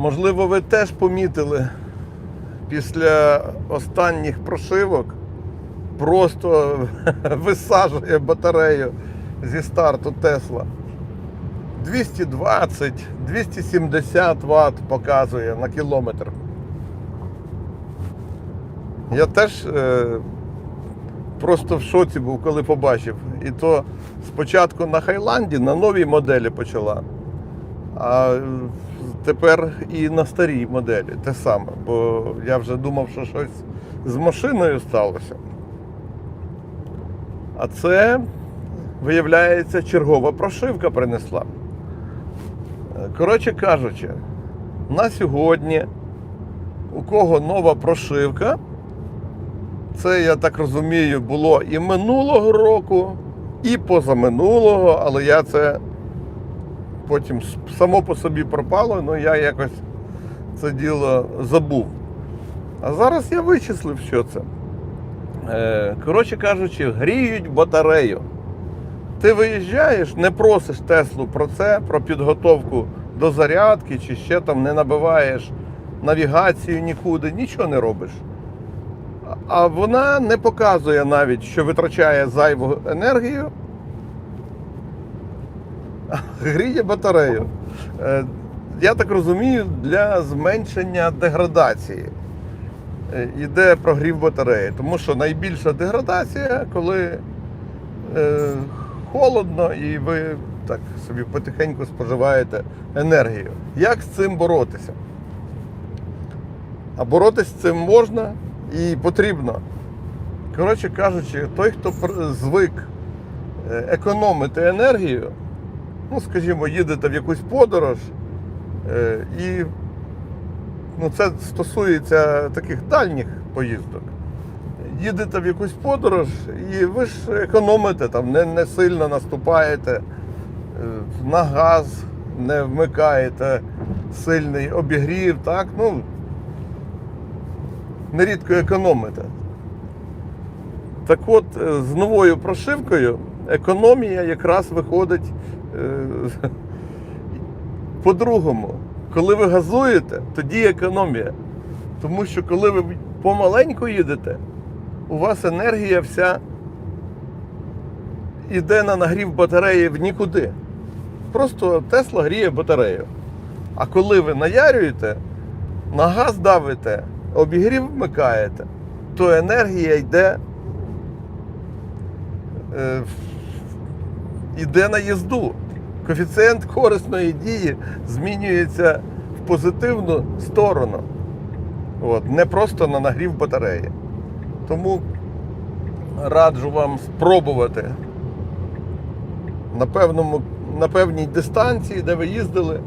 Можливо, ви теж помітили після останніх прошивок просто висаджує батарею зі старту Тесла. 220, 270 Вт показує на кілометр. Я теж е, просто в шоці був, коли побачив. І то спочатку на Хайланді на новій моделі почала, а тепер і на старій моделі те саме. Бо я вже думав, що щось з машиною сталося. А це, виявляється, чергова прошивка принесла. Коротше кажучи, на сьогодні у кого нова прошивка, це, я так розумію, було і минулого року, і позаминулого, але я це потім само по собі пропало, ну я якось це діло забув. А зараз я вичислив, що це. Е, Коротше кажучи, гріють батарею. Ти виїжджаєш, не просиш Теслу про це, про підготовку до зарядки, чи ще там не набиваєш навігацію нікуди, нічого не робиш. А вона не показує навіть, що витрачає зайву енергію. Гріє батарею. Е, Я так розумію, для зменшення деградації е, йде прогрів батареї. Тому що найбільша деградація, коли е, холодно і ви так собі потихеньку споживаєте енергію. Як з цим боротися? А боротися з цим можна і потрібно. Коротше кажучи, той, хто звик економити енергію, ну, скажімо, їдете в якусь подорож, е, і ну, це стосується таких дальніх поїздок. Їдете в якусь подорож, і ви ж економите, там, не, не сильно наступаєте е, на газ, не вмикаєте сильний обігрів, так? Ну, нерідко економите. Так от, е, з новою прошивкою економія якраз виходить по-другому. Коли ви газуєте, тоді економія. Тому що коли ви помаленьку їдете, у вас енергія вся йде на нагрів батареї в нікуди. Просто Тесла гріє батарею. А коли ви наярюєте, на газ давите, обігрів вмикаєте, то енергія йде, е, йде на їзду. Коефіцієнт корисної дії змінюється в позитивну сторону. От, не просто на нагрів батареї. Тому раджу вам спробувати на, певному, на певній дистанції, де ви їздили,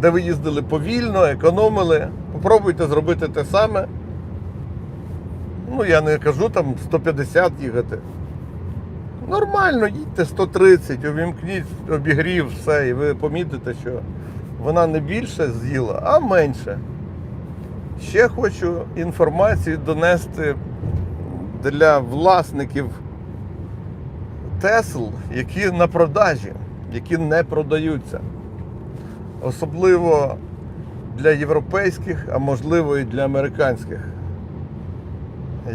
де ви їздили повільно, економили. Попробуйте зробити те саме. Ну, я не кажу там 150 їхати. Нормально, їдьте 130, увімкніть обігрів, все, і ви помітите, що вона не більше з'їла, а менше. Ще хочу інформацію донести для власників Тесл, які на продажі, які не продаються. Особливо для європейських, а можливо і для американських.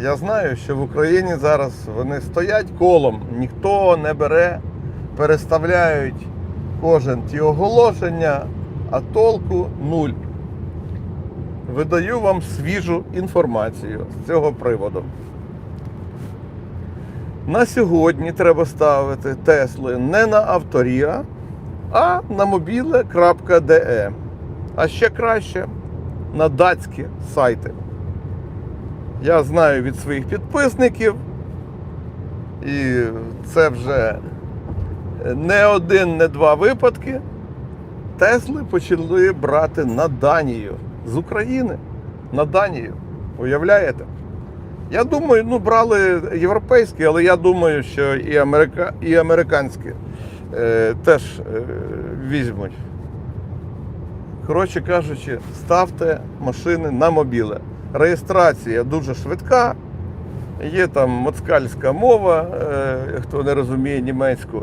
Я знаю, що в Україні зараз вони стоять колом, ніхто не бере, переставляють кожен ті оголошення, а толку нуль. Видаю вам свіжу інформацію з цього приводу. На сьогодні треба ставити Тесли не на Авторія, а на mobile.de. А ще краще на датські сайти. Я знаю від своїх підписників, і це вже не один, не два випадки. Тесли почали брати на Данію з України на Данію. Уявляєте? Я думаю, ну брали європейські, але я думаю, що і, америка... і американські е, теж е, візьмуть. Коротше кажучи, ставте машини на мобіле. Реєстрація дуже швидка. Є там моцкальська мова, е, хто не розуміє німецьку.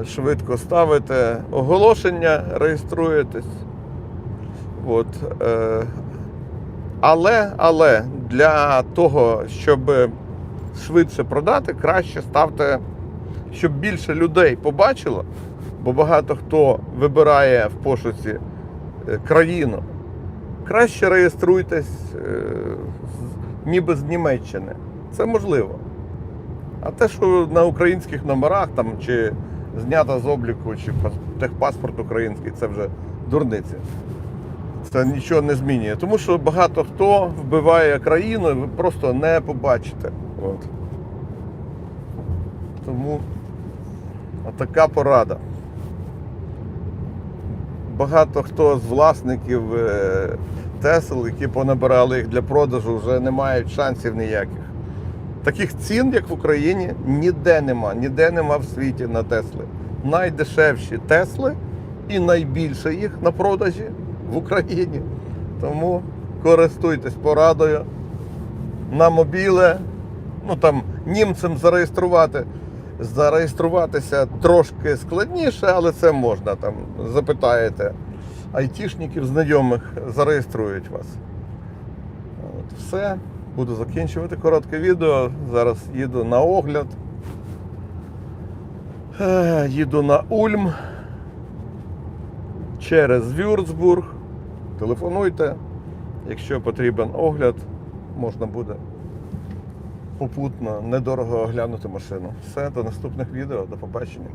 Е, Швидко ставите оголошення, реєструєтесь От, е, але, але для того, щоб швидше продати, краще ставте, щоб більше людей побачило, бо багато хто вибирає в пошуці країну. Краще реєструйтесь е, ніби з Німеччини. Це можливо. А те, що на українських номерах там, чи знято з обліку, чи техпаспорт український, це вже дурниці. Це нічого не змінює. Тому що багато хто вбиває країну, і ви просто не побачите. От. Тому така порада. Багато хто з власників Тесл, які понабирали їх для продажу, вже не мають шансів ніяких. Таких цін, як в Україні, ніде нема, ніде нема в світі на Тесли. Найдешевші Тесли і найбільше їх на продажі в Україні. Тому користуйтесь порадою на мобіле. Ну там німцям зареєструвати. Зареєструватися трошки складніше, але це можна. Там запитаєте айтішників, знайомих, зареєструють вас. От, все. Буду закінчувати коротке відео. Зараз їду на огляд. Е, Їду на Ульм через Вюрцбург. Телефонуйте. Якщо потрібен огляд, можна буде попутно недорого оглянути машину. Все, до наступних відео, до побачення.